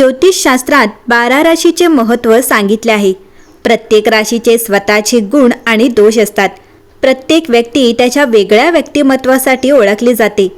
ज्योतिषशास्त्रात बारा राशीचे महत्त्व सांगितले आहे. प्रत्येक राशीचे स्वतःचे गुण आणि दोष असतात. प्रत्येक व्यक्ती त्याच्या वेगळ्या व्यक्तिमत्वासाठी ओळखली जाते.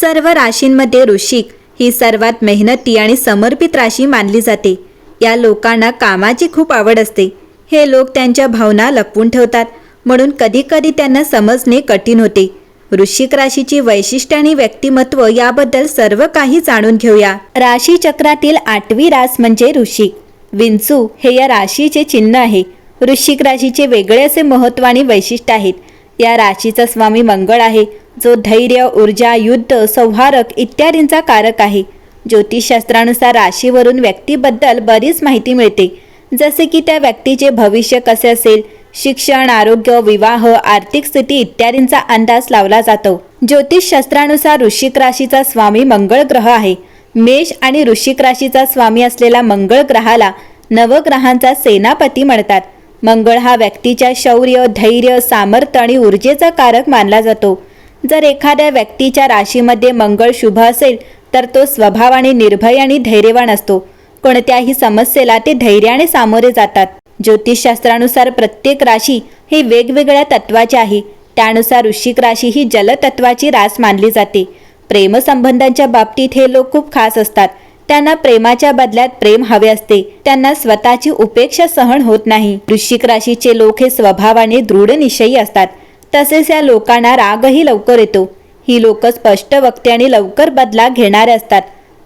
सर्व राशींमध्ये ऋषिक ही सर्वात मेहनती आणि समर्पित राशी मानली जाते. या लोकांना कामाची खूप आवड असते. हे लोक त्यांच्या भावना लपवून ठेवतात. म्हणून कधीकधी त्यांना समजणे कठीण होते. वृश्चिक राशीची वैशिष्ट्य आणि व्यक्तिमत्व याबद्दल सर्व काही जाणून घेऊया. राशी चक्रातील आठवी रास म्हणजे ऋषिक विंचू हे या राशीचे चिन्ह आहे. वृश्चिक राशीचे वेगळे असे महत्त्व आणि वैशिष्ट्य आहेत. या राशीचा स्वामी मंगळ आहे जो धैर्य ऊर्जा युद्ध संहारक इत्यादींचा कारक आहे. ज्योतिषशास्त्रानुसार राशीवरून व्यक्तीबद्दल बरीच माहिती मिळते. जसे की त्या व्यक्तीचे भविष्य कसे असेल शिक्षण आरोग्य विवाह आर्थिक स्थिती इत्यादींचा अंदाज लावला जातो. ज्योतिषशास्त्रानुसार वृश्चिक राशीचा स्वामी मंगळ ग्रह आहे. मेष आणि वृश्चिक राशीचा स्वामी असलेला मंगळ ग्रहाला नवग्रहांचा सेनापती म्हणतात. मंगळ हा व्यक्तीच्या शौर्य धैर्य सामर्थ्य आणि ऊर्जेचा कारक मानला जातो. जर एखाद्या व्यक्तीच्या राशीमध्ये मंगळ शुभ असेल तर तो स्वभावाने निर्भय आणि धैर्यवान असतो. कोणत्याही समस्येला ते धैर्याने सामोरे जातात. ज्योतिषशास्त्रानुसार प्रत्येक राशी ही वेगवेगळ्या तत्वाची आहे. त्यानुसार वृश्चिक राशी ही जलतत्वाची रास मानली जाते. प्रेमसंबंधांच्या बाबतीत हे लोक खूप खास असतात. त्यांना प्रेमाच्या बदल्यात प्रेम हवे असते. त्यांना स्वतःची उपेक्षा सहन होत नाही. वृश्चिक राशीचे लोक हे स्वभावाने दृढ निश्चयी असतात. तसेच या लोकांना रागही लवकर येतो. ही लोक स्पष्ट वक्ते आणि लवकर बदला घेणारे असतात.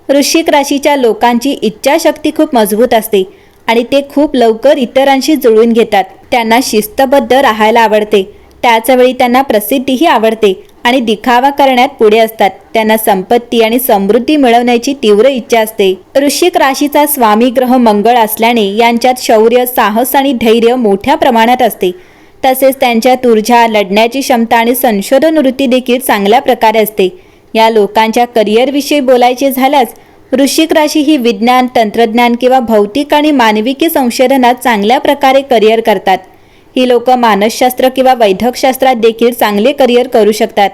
वृश्चिक राशीच्या लोकांची इच्छाशक्ती खूप मजबूत असते. आणि ते खूप लवकर इतरांशी जुळून घेतात. त्यांना शिस्तबद्ध राहायला आवडते. त्याचवेळी त्यांना प्रसिद्धीही आवडते आणि दिखावा करण्यात पुढे असतात. त्यांना संपत्ती आणि समृद्धी मिळवण्याची तीव्र इच्छा असते. वृश्चिक राशीचा स्वामी ग्रह मंगळ असल्याने यांच्यात शौर्य साहस आणि धैर्य मोठ्या प्रमाणात असते. तसेच त्यांच्यात ऊर्जा लढण्याची क्षमता आणि संशोधन वृत्ती देखील चांगल्या प्रकारे असते. या लोकांच्या करिअरविषयी बोलायचे झाल्यास वृश्चिक राशी ही विज्ञान तंत्रज्ञान किंवा भौतिक आणि मानविकी संशोधनात चांगल्या प्रकारे करिअर करतात. ही लोक मानसशास्त्र किंवा वैद्यकशास्त्रात देखील चांगले करिअर करू शकतात.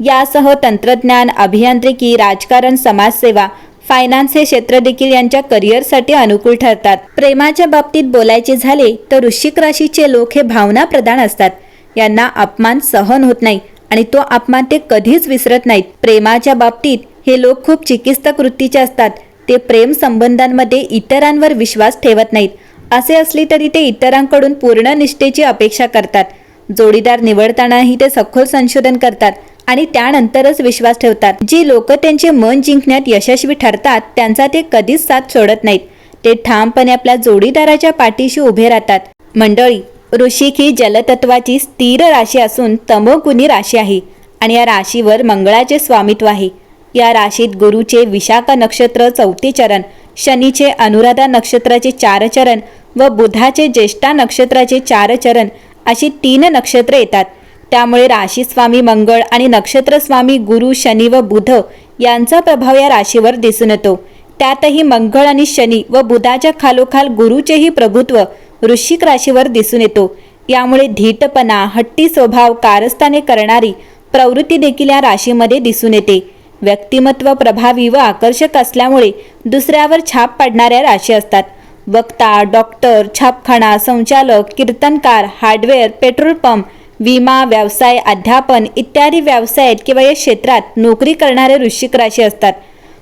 यासह तंत्रज्ञान अभियांत्रिकी राजकारण समाजसेवा फायनान्स हे क्षेत्र देखील यांच्या करिअरसाठी अनुकूल ठरतात. प्रेमाच्या बाबतीत बोलायचे झाले तर वृश्चिक राशीचे लोक हे भावना प्रधान असतात. यांना अपमान सहन होत नाही आणि तो अपमान ते कधीच विसरत नाहीत. प्रेमाच्या बाबतीत हे लोक खूप चिकित्सक वृत्तीचे असतात. ते प्रेम संबंधांमध्ये इतरांवर विश्वास ठेवत नाहीत. असे असले तरी ते इतरांकडून पूर्ण निष्ठेची अपेक्षा करतात. जोडीदार निवडतानाही ते सखोल संशोधन करतात आणि त्यानंतरच विश्वास ठेवतात. जी लोक त्यांचे मन जिंकण्यात यशस्वी ठरतात त्यांचा ते कधीच साथ सोडत नाहीत. ते ठामपणे आपल्या जोडीदाराच्या पाठीशी उभे राहतात. मंडळी ऋषिक ही जलतत्वाची स्थिर राशी असून तमोगुणी राशी आहे आणि या राशीवर मंगळाचे स्वामित्व आहे. या राशीत गुरुचे विशाखा नक्षत्र चौथे चरण शनीचे अनुराधा नक्षत्राचे चार चरण व बुधाचे ज्येष्ठा नक्षत्राचे चार चरण अशी तीन नक्षत्र येतात. त्यामुळे राशी स्वामी मंगळ आणि नक्षत्रस्वामी गुरु शनी व बुध यांचा प्रभाव या राशीवर दिसून येतो. त्यातही मंगळ आणि शनी व बुधाच्या खालोखाल गुरुचेही प्रभुत्व वृश्चिक राशीवर दिसून येतो. यामुळे धीटपणा हट्टी स्वभाव कारस्थाने करणारी प्रवृत्ती देखील या राशीमध्ये दिसून येते. व्यक्तिमत्व प्रभावी व आकर्षक असल्यामुळे दुसऱ्यावर छाप पाडणाऱ्या राशी असतात. वक्ता डॉक्टर छापखाना संचालक कीर्तनकार हार्डवेअर पेट्रोल पंप विमा व्यवसाय अध्यापन इत्यादी व्यवसायात किंवा या क्षेत्रात नोकरी करणारे वृश्चिक राशी असतात.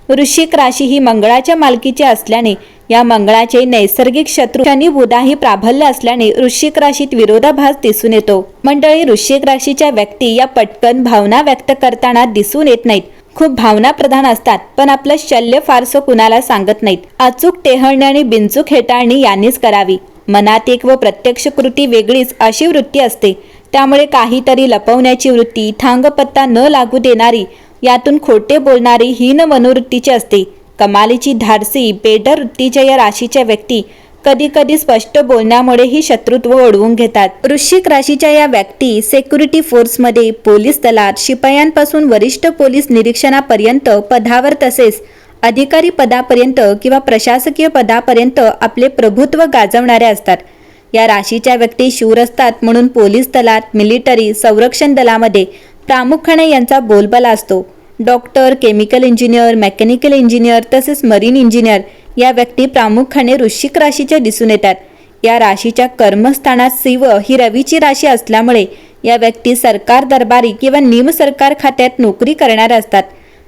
वृश्चिक राशी ही मंगळाच्या मालकीची असल्याने या मंगळाचे नैसर्गिक शत्रू शनी बुधाही प्राबल्य असल्याने वृश्चिक राशीत विरोधाभास दिसून येतो. मंडळी वृश्चिक राशीच्या व्यक्ती या पटकन भावना व्यक्त करताना दिसून येत नाहीत. खूप भावनाप्रधान असतात पण आपलं शल्य फारसं कुणाला सांगत नाहीत. अचूक टेहळणी आणि बिनचूक हेटाळणी यांनीच करावी. मनात एक व प्रत्यक्ष कृती वेगळीच अशी वृत्ती असते. त्यामुळे काहीतरी लपवण्याची वृत्ती थांगपत्ता न लागू देणारी यातून खोटे बोलणारी हीन मनोवृत्तीची असते. कमालीची धाडसी बेडर वृत्तीच्या या राशीच्या व्यक्ती कधी कधी स्पष्ट बोलण्यामुळेही शत्रुत्व ओढवून घेतात. वृश्चिक राशीच्या या व्यक्ती सेक्युरिटी फोर्समध्ये पोलीस दलात शिपायांपासून वरिष्ठ पोलीस निरीक्षणापर्यंत पदावर तसेच अधिकारी पदापर्यंत किंवा प्रशासकीय पदापर्यंत आपले प्रभुत्व गाजवणाऱ्या असतात. या राशीच्या व्यक्ती शूर असतात म्हणून पोलीस दलात मिलिटरी संरक्षण दलामध्ये प्रामुख्याने यांचा बोलबाला असतो. Doctor chemical engineer mechanical engineer तसेच मरीन इंजिनियर या व्यक्ती प्रामुख्याने वृश्चिक राशीच्या दिसून येतात. या राशीच्या कर्मस्थानात शिव ही रवीची राशी असल्यामुळे या व्यक्ती सरकार दरबारी किंवा निमसरकार खात्यात नोकरी करणाऱ्या असतात.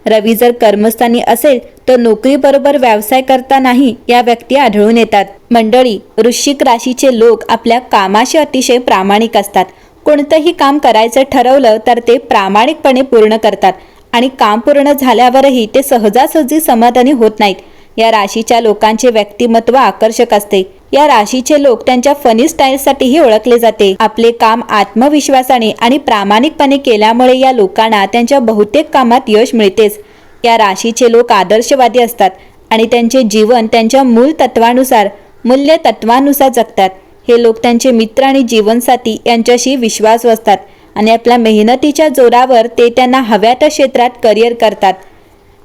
रवी जर कर्मस्थानी असेल तर नोकरीबरोबर व्यवसाय करतानाही या व्यक्ती आढळून येतात. मंडळी वृश्चिक राशीचे लोक आपल्या कामाशी अतिशय प्रामाणिक असतात. कोणतंही काम करायचं ठरवलं तर ते प्रामाणिकपणे पूर्ण करतात. आणि काम पूर्ण झाल्यावरही ते सहजासहजी समाधानी होत नाहीत. या राशीच्या लोकांचे व्यक्तिमत्व आकर्षक असते. या राशीचे लोक त्यांच्या फनी स्टाईलसाठीही ओळखले जाते. आपले काम आत्मविश्वासाने आणि प्रामाणिकपणे केल्यामुळे या लोकांना त्यांच्या बहुतेक कामात यश मिळतेच. या राशीचे लोक आदर्शवादी असतात आणि त्यांचे जीवन त्यांच्या मूल तत्वानुसार मूल्य तत्वानुसार जगतात. हे लोक त्यांचे मित्र आणि जीवनसाथी यांच्याशी विश्वास असतात. आणि आपल्या मेहनतीच्या जोरावर ते त्यांना हव्या त्या क्षेत्रात करिअर करतात.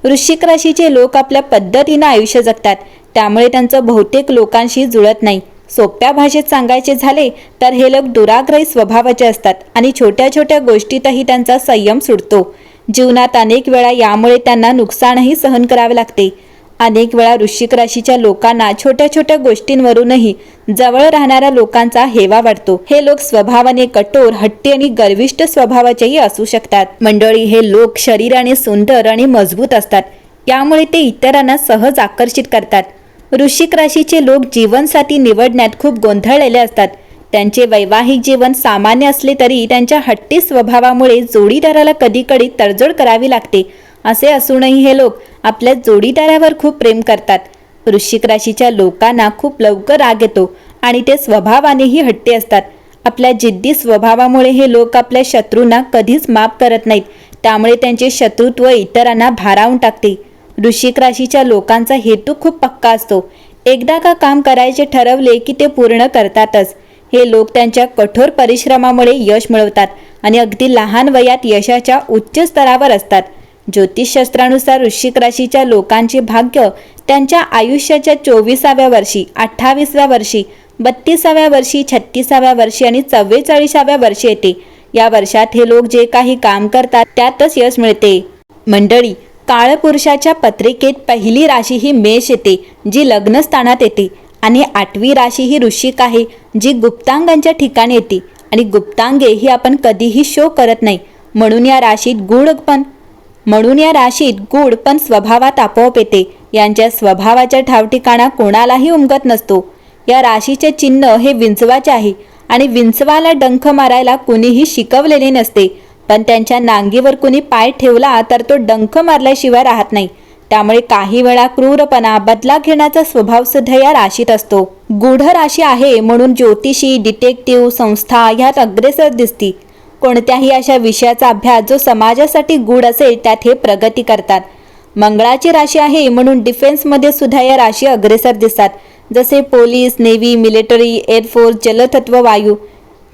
वृश्चिक राशीचे लोक आपल्या पद्धतीनं आयुष्य जगतात. त्यामुळे त्यांचं बहुतेक लोकांशी जुळत नाही. सोप्या भाषेत सांगायचे झाले तर हे लोक दुराग्रही स्वभावाचे असतात आणि छोट्या छोट्या गोष्टीतही त्यांचा संयम सुटतो. जीवनात अनेक वेळा यामुळे त्यांना नुकसानही सहन करावे लागते. अनेक वेळा वृश्चिक राशीच्या लोकांना छोट्या छोट्या गोष्टींवरूनही जवळ राहणाऱ्या लोकांचा हेवा वाटतो हे लोक स्वभावाने कठोर हट्टी आणि गर्विष्ठ स्वभावाचेही असू शकतात. मंडळी हे लोक शरीराने सुंदर आणि मजबूत असतात. यामुळे ते इतरांना सहज आकर्षित करतात. वृश्चिक राशीचे लोक जीवनसाथी निवडण्यात खूप गोंधळलेले असतात. त्यांचे वैवाहिक जीवन सामान्य असले तरी त्यांच्या हट्टी स्वभावामुळे जोडीदाराला कधीकधी तडजोड करावी लागते. असे असूनही हे लोक आपल्या जोडीदारावर खूप प्रेम करतात. वृश्चिक राशीच्या लोकांना खूप लवकर राग येतो आणि ते स्वभावानेही हट्टी असतात. आपल्या जिद्दी स्वभावामुळे हे लोक आपल्या शत्रूंना कधीच माफ करत नाहीत. त्यामुळे त्यांचे शत्रुत्व इतरांना भारावून टाकते. वृश्चिक राशीच्या लोकांचा हेतू खूप पक्का असतो. एकदा का काम करायचे ठरवले की ते पूर्ण करतातच. हे लोक त्यांच्या कठोर परिश्रमामुळे यश मिळवतात आणि अगदी लहान वयात यशाच्या उच्च स्तरावर असतात. ज्योतिषशास्त्रानुसार वृश्चिक राशीच्या लोकांचे भाग्य त्यांच्या आयुष्याच्या चोवीसाव्या वर्षी अठ्ठावीसव्या वर्षी बत्तीसाव्या वर्षी छत्तीसाव्या वर्षी आणि चव्वेचाळीसाव्या वर्षी येते. या वर्षात हे लोक जे काही काम करतात त्यातच यश मिळते. मंडळी काळपुरुषाच्या पत्रिकेत पहिली राशी ही मेष येते जी लग्नस्थानात येते आणि आठवी राशी ही ऋषिक आहे जी गुप्तांगांच्या ठिकाणी येते आणि गुप्तांगे ही आपण कधीही शो करत नाही. म्हणून या राशीत गुण पण म्हणून या राशीत गुड पण स्वभावात आपोआप येते. यांच्या स्वभावाच्या ठावठिकाणा कोणालाही उमगत नसतो. या राशीचे चिन्ह हे विंचवाचे आहे आणि विंचवाला डंख मारायला कुणीही शिकवलेले नसते. पण त्यांच्या नांगीवर कुणी पाय ठेवला तर तो डंख मारल्याशिवाय राहत नाही. त्यामुळे काही वेळा क्रूरपणा बदला घेण्याचा स्वभाव सुद्धा या राशीत असतो. गूढ राशी आहे म्हणून ज्योतिषी डिटेक्टिव्ह संस्था ह्यात अग्रेसर दिसती. कोणत्याही अशा विषयाचा अभ्यास जो समाजासाठी गूढ असेल त्यात हे प्रगती करतात. मंगळाची राशी आहे म्हणून डिफेन्समध्ये सुद्धा या राशी अग्रेसर दिसतात. जसे police navy military air force जलतत्व वायू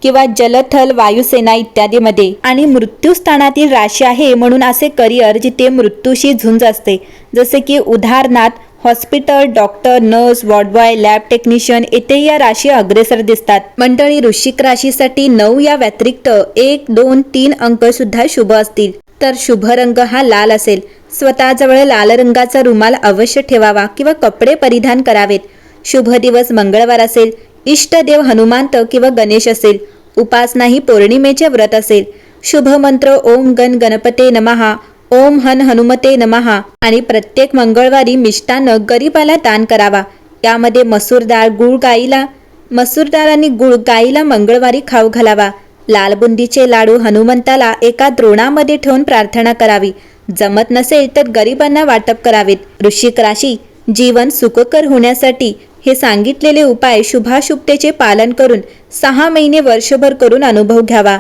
किंवा जलथल वायुसेना इत्यादीमध्ये. आणि मृत्यूस्थानातील राशी आहे म्हणून असे करिअर जिथे मृत्यूशी झुंज असते. जसे की उदाहरणार्थ hospital doctor nurse ward boy lab technician येथे या राशी अग्रेसर दिसतात. मंडळी वृश्चिक राशीसाठी नऊ या व्यतिरिक्त एक दोन तीन अंक सुद्धा शुभ असतील. तर शुभ रंग हा लाल असेल. स्वतःजवळ लाल रंगाचा रुमाल अवश्य ठेवावा किंवा कपडे परिधान करावेत. शुभ दिवस मंगळवार असेल. इष्टदेव हनुमंत किंवा गणेश असेल. उपासना ही पौर्णिमेचे व्रत असेल. शुभ मंत्र ओम गण गणपते नमहा ओम हन हनुमते नमहा आणि प्रत्येक मंगळवारी मिष्टानं गरिबाला दान करावा. यामध्ये मसूर डाळ गुळ गाईला मसूर डाळ आणि गुळ गाईला मंगळवारी खाऊ घालावा. लाल बुंदीचे लाडू हनुमंताला एका द्रोणामध्ये ठेवून प्रार्थना करावी. जमत नसेल तर गरिबांना वाटप करावेत. वृश्चिक राशी जीवन सुखकर होण्यासाठी हे सांगितलेले उपाय शुभाशुभतेचे पालन करून सहा महिने वर्षभर करून अनुभव घ्यावा.